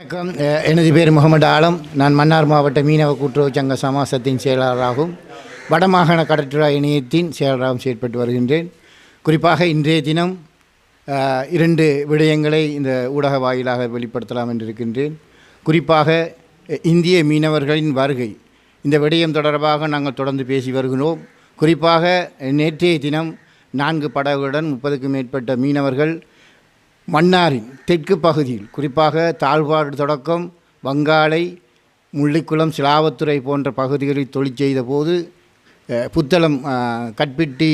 வணக்கம். எனது பேர் முகமது ஆலம். நான் மன்னார் மாவட்ட மீனவ கூட்டுறவு சங்க சமாசத்தின் செயலாளராகவும் வடமாகாண கடற்றுலா இணையத்தின் செயலராகவும் செயற்பட்டு வருகின்றேன். குறிப்பாக இன்றைய தினம் இரண்டு விடயங்களை இந்த ஊடக வாயிலாக வெளிப்படுத்தலாம் என்று இருக்கின்றேன் குறிப்பாக இந்திய மீனவர்களின் வருகை. இந்த விடயம் தொடர்பாக நாங்கள் தொடர்ந்து பேசி வருகிறோம். குறிப்பாக நேற்றைய தினம் நான்கு படகுகளுடன் முப்பதுக்கும் மேற்பட்ட மீனவர்கள் மன்னாரின் தெற்கு பகுதியில் குறிப்பாக தாழ்வாடு தொடக்கம் வங்காளை முள்ளிக்குளம் சிலாவத்துறை போன்ற பகுதிகளில் தொழில் செய்த போது புத்தளம் கட்பிட்டி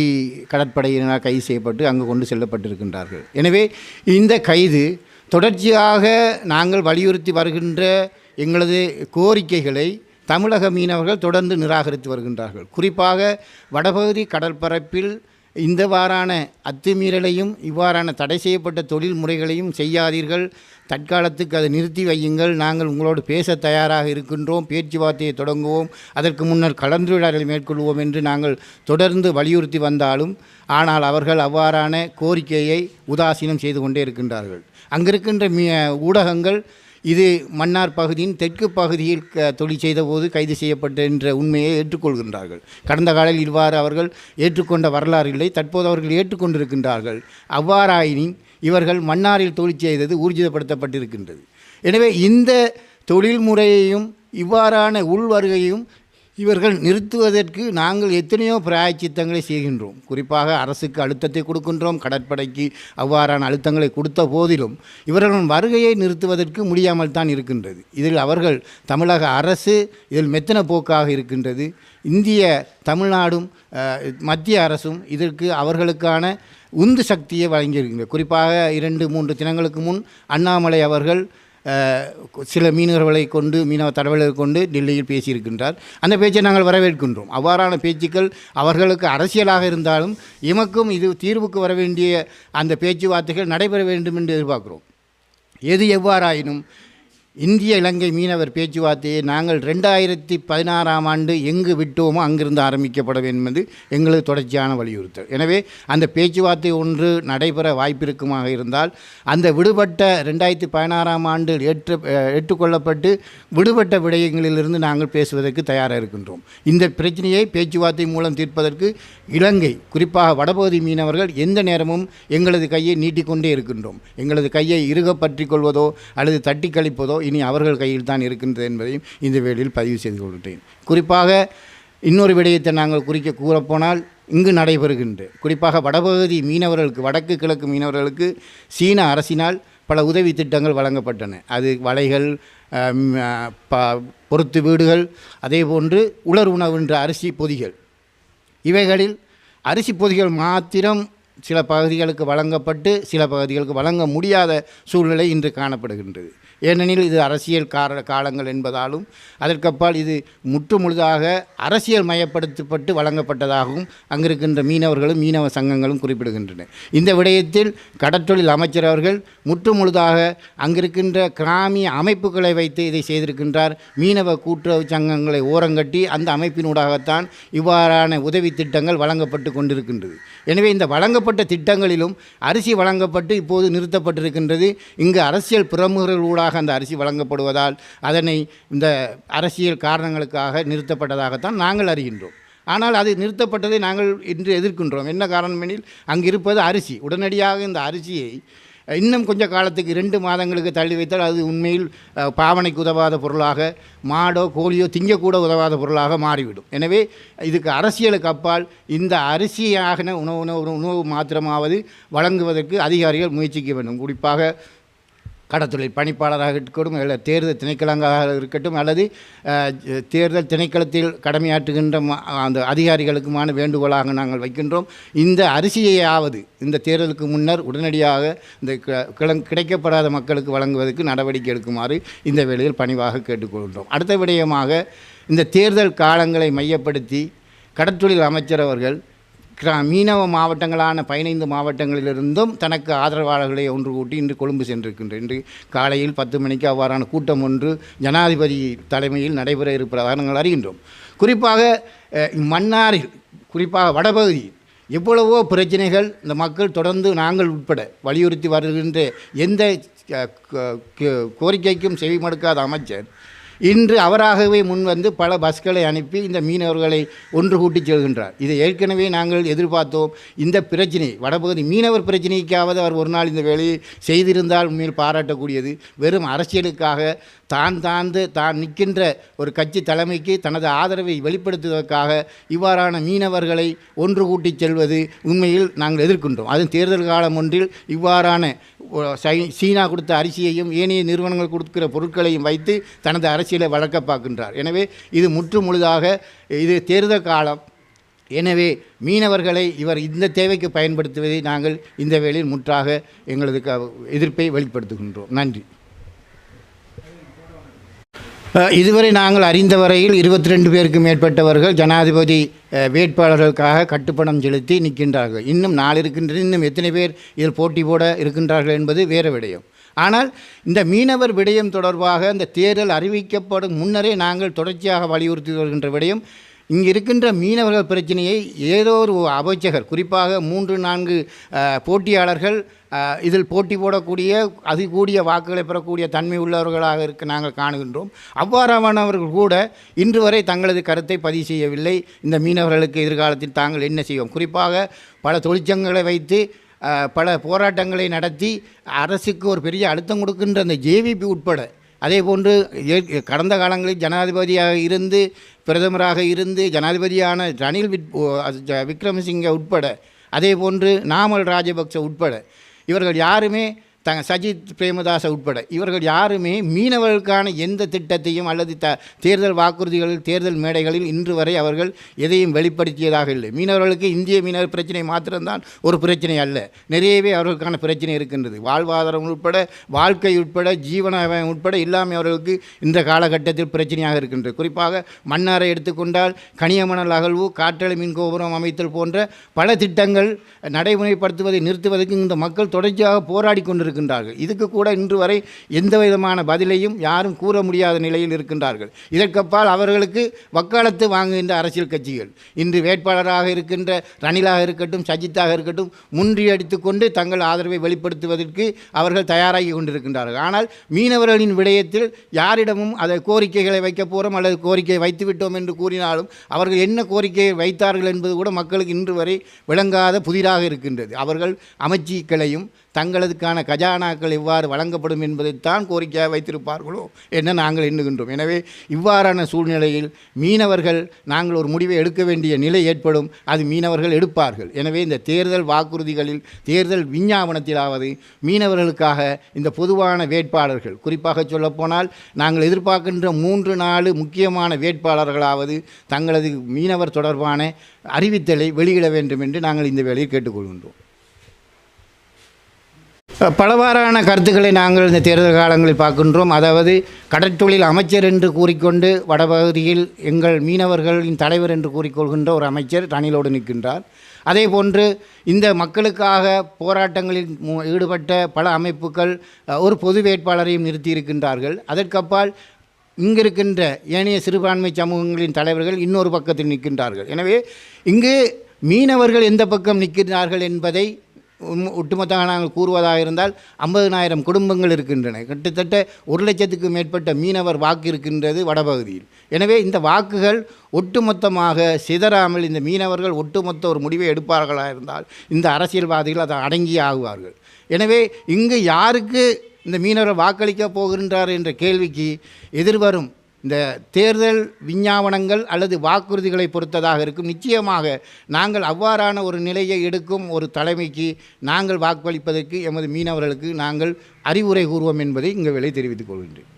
கடற்படையினரால் கைது செய்யப்பட்டு அங்கு கொண்டு செல்லப்பட்டிருக்கின்றார்கள். எனவே இந்த கைது தொடர்ச்சியாக நாங்கள் வலியுறுத்தி வருகின்ற எங்களது கோரிக்கைகளை தமிழக மீனவர்கள் தொடர்ந்து நிராகரித்து வருகின்றார்கள். குறிப்பாக வடபகுதி கடற்பரப்பில் இந்த வாரான அத்துமீறலையும் இவ்வாறான தடை செய்யப்பட்ட தொழில் முறைகளையும் செய்யாதீர்கள். தற்காலத்துக்கு அதை நிறுத்தி வையுங்கள். நாங்கள் உங்களோடு பேச தயாராக இருக்கின்றோம். பேச்சுவார்த்தையை தொடங்குவோம். அதற்கு முன்னர் கலந்துரையாடலை மேற்கொள்வோம் என்று நாங்கள் தொடர்ந்து வலியுறுத்தி வந்தாலும் ஆனால் அவர்கள் அவ்வாறான கோரிக்கையை உதாசீனம் செய்து கொண்டே இருக்கின்றார்கள். அங்கிருக்கின்ற மீ ஊடகங்கள் இது மன்னார் பகுதியின் தெற்கு பகுதியில் தொழில் செய்தபோது கைது செய்யப்பட்ட என்ற உண்மையை ஏற்றுக்கொள்கின்றார்கள். கடந்த காலத்தில் இவ்வாறு அவர்கள் ஏற்றுக்கொண்ட வரலாறு இல்லை தற்போது அவர்கள் ஏற்றுக்கொண்டிருக்கின்றார்கள். அவ்வாறாயினின் இவர்கள் மன்னாரில் தொழில் செய்தது ஊர்ஜிதப்படுத்தப்பட்டிருக்கின்றது. எனவே இந்த தொழில்முறையையும் இவ்வாறான உள்வருகையும் இவர்கள் நிறுத்துவதற்கு நாங்கள் எத்தனையோ பிராயச்சித்தங்களை செய்கின்றோம். குறிப்பாக அரசுக்கு அழுத்தத்தை கொடுக்கின்றோம். கடற்படைக்கு அவ்வாறான அழுத்தங்களை கொடுத்த போதிலும் இவர்களின் வருகையை நிறுத்துவதற்கு முடியாமல் தான் இருக்கின்றது. இதில் அவர்கள் தமிழக அரசு இதில் மெத்தன போக்காக இருக்கின்றது. இந்திய தமிழ்நாடும் மத்திய அரசும் இதற்கு அவர்களுக்கான உந்து சக்தியை வழங்கியிருக்கின்றன. குறிப்பாக இரண்டு மூன்று தினங்களுக்கு முன் அண்ணாமலை அவர்கள் சில மீனவர்களை கொண்டு மீனவ தலைவர்களை கொண்டு டெல்லியில் பேசியிருக்கின்றார். அந்த பேச்சை நாங்கள் வரவேற்கின்றோம். அவ்வாறான பேச்சுக்கள் அவர்களுக்கு அரசியலாக இருந்தாலும் எமக்கும் இது தீர்வுக்கு வர வேண்டிய அந்த பேச்சுவார்த்தைகள் நடைபெற வேண்டும் என்று எதிர்பார்க்கிறோம். எது எவ்வாறாயினும் இந்திய இலங்கை மீனவர் பேச்சுவார்த்தையை நாங்கள் ரெண்டாயிரத்தி பதினாறாம் ஆண்டு எங்கு விட்டோமோ அங்கிருந்து ஆரம்பிக்கப்பட வேண்டும் என்பது எங்களது தொடர்ச்சியான வலியுறுத்தல். எனவே அந்த பேச்சுவார்த்தை ஒன்று நடைபெற வாய்ப்பிருக்குமாக இருந்தால் அந்த விடுபட்ட ரெண்டாயிரத்தி பதினாறாம் ஆண்டு ஏற்று ஏற்றுக்கொள்ளப்பட்டு விடுபட்ட விடயங்களிலிருந்து நாங்கள் பேசுவதற்கு தயாராக இருக்கின்றோம். இந்த பிரச்சனையை பேச்சுவார்த்தை மூலம் தீர்ப்பதற்கு இலங்கை குறிப்பாக வடபகுதி மீனவர்கள் எந்த நேரமும் எங்களது கையை நீட்டிக்கொண்டே இருக்கின்றோம். எங்களது கையை இறுக பற்றி கொள்வதோ அல்லது தட்டி கழிப்பதோ இனி அவர்கள் கையில் தான் இருக்கின்றது என்பதையும் இந்த வேளையில் பதிவு செய்து கொள்கிறேன். குறிப்பாக இன்னொரு விடயத்தை நாங்கள் குறிக்க கூறப்போனால் இங்கு நடைபெறுகின்ற குறிப்பாக வடபகுதி மீனவர்களுக்கு வடக்கு கிழக்கு மீனவர்களுக்கு சீன அரசினால் பல உதவி திட்டங்கள் வழங்கப்பட்டன. அது வலைகள் ப பொருத்து வீடுகள் அதே போன்று உலர் உணவு என்ற அரிசி பொதிகள். இவைகளில் அரிசி பொதிகள் மாத்திரம் சில பகுதிகளுக்கு வழங்கப்பட்டு சில பகுதிகளுக்கு வழங்க முடியாத சூழ்நிலை இன்று காணப்படுகின்றது. ஏனெனில் இது அரசியல் கார காலங்கள் என்பதாலும் அதற்கப்பால் இது முற்றுமுழுதாக அரசியல் மயப்படுத்தப்பட்டு வழங்கப்பட்டதாகவும் அங்கிருக்கின்ற மீனவர்களும் மீனவ சங்கங்களும் குறிப்பிடுகின்றன. இந்த விடயத்தில் கடற்றொழில் அமைச்சர் அவர்கள் முற்றுமுழுதாக அங்கிருக்கின்ற கிராமிய அமைப்புகளை வைத்து இதை செய்திருக்கின்றார். மீனவ கூட்டுறவு சங்கங்களை ஓரங்கட்டி அந்த அமைப்பினூடாகத்தான் இவ்வாறான உதவி திட்டங்கள் வழங்கப்பட்டு கொண்டிருக்கின்றது. எனவே இந்த வழங்கப்பட்ட திட்டங்களிலும் அரிசி வழங்கப்பட்டு இப்போது நிறுத்தப்பட்டிருக்கின்றது. இங்கு அரசியல் பிரமுகர்களூடாக ஊடாக அந்த அரிசி வழங்கப்படுவதால் அதனை இந்த அரசியல் காரணங்களுக்காக நிறுத்தப்பட்டதாகத்தான் நாங்கள் அறிகின்றோம். ஆனால் அது நிறுத்தப்பட்டதை நாங்கள் இன்று எதிர்க்கின்றோம். என்ன காரணம் எனில் அங்கு இருப்பது அரிசி. உடனடியாக இந்த அரிசியை இன்னும் கொஞ்ச காலத்துக்கு ரெண்டு மாதங்களுக்கு தள்ளி வைத்தால் அது உண்மையில் பாவனைக்கு உதவாத பொருளாக மாடோ கோழியோ திங்கக்கூட உதவாத பொருளாக மாறிவிடும். எனவே இதுக்கு அரசியலுக்கு அப்பால் இந்த அரிசியாகின உணவு உணவு உணவு மாத்திரமாவது வழங்குவதற்கு அதிகாரிகள் முயற்சிக்க வேண்டும். குறிப்பாக கடத்தொழில் பணிப்பாளராக இருக்கட்டும் இல்லை தேர்தல் திணைக்களங்களாக இருக்கட்டும் அல்லது தேர்தல் திணைக்களத்தில் கடமையாற்றுகின்ற அந்த அதிகாரிகளுக்குமான வேண்டுகோளாக நாங்கள் வைக்கின்றோம். இந்த அரிசியையாவது இந்த தேர்தலுக்கு முன்னர் உடனடியாக இந்த க- கிளங் கிடைக்கப்படாத மக்களுக்கு வழங்குவதற்கு நடவடிக்கை எடுக்குமாறு இந்த வேளையில் பணிவாக கேட்டுக்கொள்கின்றோம். அடுத்த விடயமாக இந்த தேர்தல் காலங்களை மையப்படுத்தி கடற்றொழில் அமைச்சர் அவர்கள் மீனவ மாவட்டங்களான பதினைந்து மாவட்டங்களிலிருந்தும் தனக்கு ஆதரவாளர்களை ஒன்று கூட்டி இன்று கொழும்பு சென்றிருக்கின்ற இன்று காலையில் பத்து மணிக்கு அவ்வாறான கூட்டம் ஒன்று ஜனாதிபதி தலைமையில் நடைபெற இருப்பதாக நாங்கள் அறிகின்றோம். குறிப்பாக மன்னாரில் குறிப்பாக வடபகுதியில் எவ்வளவோ பிரச்சனைகள் இந்த மக்கள் தொடர்ந்து நாங்கள் உட்பட வலியுறுத்தி வருகின்ற எந்த கோரிக்கைக்கும் கோ- மடுக்காத அமைச்சர் இன்று அவராகவே முன் வந்து பல பஸ்களை அனுப்பி இந்த மீனவர்களை ஒன்று கூட்டிச் செல்கின்றார். இதை ஏற்கனவே நாங்கள் எதிர்பார்த்தோம். இந்த பிரச்சினை வடபகுதி மீனவர் பிரச்சினைக்காவது அவர் ஒரு நாள் இந்த வேலையை செய்திருந்தால் உண்மையில் பாராட்டக்கூடியது. வெறும் அரசியலுக்காக தான் தாழ்ந்து தான் நிற்கின்ற ஒரு கட்சி தலைமைக்கு தனது ஆதரவை வெளிப்படுத்துவதற்காக இவ்வாறான மீனவர்களை ஒன்று கூட்டிச் செல்வது உண்மையில் நாங்கள் எதிர்க்கின்றோம். அது தேர்தல் காலம் ஒன்றில் இவ்வாறான சீனா கொடுத்த அரிசியையும் ஏனைய நிறுவனங்கள் கொடுக்கிற பொருட்களையும் வைத்து தனது அரசியலை வளர்க்க பார்க்கின்றார். எனவே இது முற்று முழுதாக இது தேர்தல் காலம். எனவே மீனவர்களை இவர் இந்த தேவைக்கு பயன்படுத்துவதை நாங்கள் இந்த வேளையில் முற்றாக எங்களது க- எதிர்ப்பை வெளிப்படுத்துகின்றோம். நன்றி. இதுவரை நாங்கள் அறிந்த வரையில் இருபத்தி ரெண்டு பேருக்கு மேற்பட்டவர்கள் ஜனாதிபதி வேட்பாளர்களுக்காக கட்டுப்பணம் செலுத்தி நிற்கின்றார்கள். இன்னும் நாள் இருக்கின்றது இன்னும் எத்தனை பேர் இதில் போட்டி போட இருக்கின்றார்கள் என்பது வேறு விடயம். ஆனால் இந்த மீனவர் விடயம் தொடர்பாக இந்த தேர்தல் அறிவிக்கப்படும் முன்னரே நாங்கள் தொடர்ச்சியாக வலியுறுத்தி வருகின்ற விடயம் இங்கே இருக்கின்ற மீனவர்கள் பிரச்சனையை ஏதோ ஒரு அமைச்சகர் குறிப்பாக மூன்று நான்கு போட்டியாளர்கள் இதில் போட்டி போடக்கூடிய அது கூடிய வாக்குகளை பெறக்கூடிய தன்மை உள்ளவர்களாக இருக்க நாங்கள் காணுகின்றோம். அவ்வாறானவர்கள் கூட இன்று வரை தங்களது கருத்தை பதிவு செய்யவில்லை. இந்த மீனவர்களுக்கு எதிர்காலத்தில் தாங்கள் என்ன செய்வோம்? குறிப்பாக பல தொழிற்சங்கங்களை வைத்து பல போராட்டங்களை நடத்தி அரசுக்கு ஒரு பெரிய அழுத்தம் கொடுக்கின்ற அந்த ஜேவிபி உட்பட அதே போன்று கடந்த காலங்களில் ஜனாதிபதியாக இருந்து பிரதமராக இருந்து ஜனாதிபதியான ரணில் விட் விக்ரமசிங்க உட்பட அதே போன்று நாமல் ராஜபக்ச உட்பட இவர்கள் யாருமே த சஜித் பிரேமதாச உட்பட. இவர்கள் யாருமே மீனவர்களுக்கான எந்த திட்டத்தையும் அல்லது த தேர்தல் வாக்குறுதிகளில் தேர்தல் மேடைகளில் இன்று வரை அவர்கள் எதையும் வெளிப்படுத்தியதாக இல்லை. மீனவர்களுக்கு இந்திய மீனவர் பிரச்சனை மாத்திரம்தான் ஒரு பிரச்சனை அல்ல. நிறையவே அவர்களுக்கான பிரச்சனை இருக்கின்றது. வாழ்வாதாரம் உட்பட வாழ்க்கை உட்பட ஜீவன உட்பட எல்லாமே அவர்களுக்கு இந்த காலகட்டத்தில் பிரச்சனையாக இருக்கின்றது. குறிப்பாக மன்னாரை எடுத்துக்கொண்டால் கனியமணல் அகழ்வு காற்றலை மின் கோபுரம் அமைத்தல் போன்ற பல திட்டங்கள் நடைமுறைப்படுத்துவதை நிறுத்துவதற்கு இந்த மக்கள் தொடர்ச்சியாக போராடி இருக்கின்றார்கள். இதுக்கு கூட இன்று வரை எந்த விதமான பதிலையும் யாரும் கூற முடியாத நிலையில் இருக்கின்றார்கள். இதற்கப்பால் அவர்களுக்கு வக்காலத்து வாங்குகின்ற அரசியல் கட்சிகள். இன்று வேட்பாளராக இருக்கின்ற ரணிலாக இருக்கட்டும் சஜித்தாக இருக்கட்டும் முன்றியடித்து கொண்டு தங்கள் ஆதரவை வெளிப்படுத்துவதற்கு அவர்கள் தயாராகி கொண்டிருக்கின்றார்கள். ஆனால் மீனவர்களின் விடயத்தில் யாரிடமும் அதை கோரிக்கைகளை வைக்கப் போகிறோம் அல்லது கோரிக்கை வைத்து விட்டோம் என்று கூறினாலும் அவர்கள் என்ன கோரிக்கையை வைத்தார்கள் என்பது கூட மக்களுக்கு இன்று வரை விளங்காத புதிராக இருக்கின்றது. அவர்கள் அமைச்சிக்களையும் தங்களதுக்கான கஜானாக்கள் இவ்வாறு வழங்கப்படும் என்பதைத்தான் கோரிக்கையாக வைத்திருப்பார்களோ என்ன நாங்கள் எண்ணுகின்றோம். எனவே இவ்வாறான சூழ்நிலையில் மீனவர்கள் நாங்கள் ஒரு முடிவை எடுக்க வேண்டிய நிலை ஏற்படும் அது மீனவர்கள் எடுப்பார்கள். எனவே இந்த தேர்தல் வாக்குறுதிகளில் தேர்தல் விஞ்ஞாபனத்திலாவது மீனவர்களுக்காக இந்த பொதுவான வேட்பாளர்கள் குறிப்பாக சொல்லப்போனால் நாங்கள் எதிர்பார்க்கின்ற மூன்று நாலு முக்கியமான வேட்பாளர்களாவது தங்களது மீனவர் தொடர்பான அறிவித்தலை வெளியிட வேண்டும் என்று நாங்கள் இந்த வேலையை கேட்டுக்கொள்கின்றோம். பலவாறான கருத்துக்களை நாங்கள் இந்த தேர்தல் காலங்களில் பார்க்கின்றோம். அதாவது கடற்தொழில் அமைச்சர் என்று கூறிக்கொண்டு வடபகுதியில் எங்கள் மீனவர்களின் தலைவர் என்று கூறிக்கொள்கின்ற ஒரு அமைச்சர் ரணிலோடு நிற்கின்றார். அதே போன்று இந்த மக்களுக்காக போராட்டங்களில் ஈடுபட்ட பல அமைப்புகள் ஒரு பொது வேட்பாளரையும் நிறுத்தியிருக்கின்றார்கள். அதற்கப்பால் இங்கிருக்கின்ற ஏனைய சிறுபான்மை சமூகங்களின் தலைவர்கள் இன்னொரு பக்கத்தில் நிற்கின்றார்கள். எனவே இங்கு மீனவர்கள் எந்த பக்கம் நிற்கிறார்கள் என்பதை ஒட்டுமொத்தமாக நாங்கள் கூறுவதாக இருந்தால் ஐம்பதனாயிரம் குடும்பங்கள் இருக்கின்றன. கிட்டத்தட்ட ஒரு லட்சத்துக்கு மேற்பட்ட மீனவர் வாக்கு இருக்கின்றது வடபகுதியில். எனவே இந்த வாக்குகள் ஒட்டுமொத்தமாக சிதறாமல் இந்த மீனவர்கள் ஒட்டுமொத்த ஒரு முடிவை எடுப்பார்களாக இருந்தால் இந்த அரசியல்வாதிகள் அதை அடங்கி ஆகுவார்கள். எனவே இங்கு யாருக்கு இந்த மீனவர் வாக்களிக்க போகின்றார் என்ற கேள்விக்கு எதிர்வரும் இந்த தேர்தல் விஞ்ஞாபனங்கள் அல்லது வாக்குறுதிகளை பொறுத்ததாக இருக்கும். நிச்சயமாக நாங்கள் அவ்வாறான ஒரு நிலையை எடுக்கும் ஒரு தலைமைக்கு நாங்கள் வாக்களிப்பதற்கு எமது மீனவர்களுக்கு நாங்கள் அறிவுரை கூறுவோம் என்பதை இங்கே விலை தெரிவித்துக் கொள்கின்றேன்.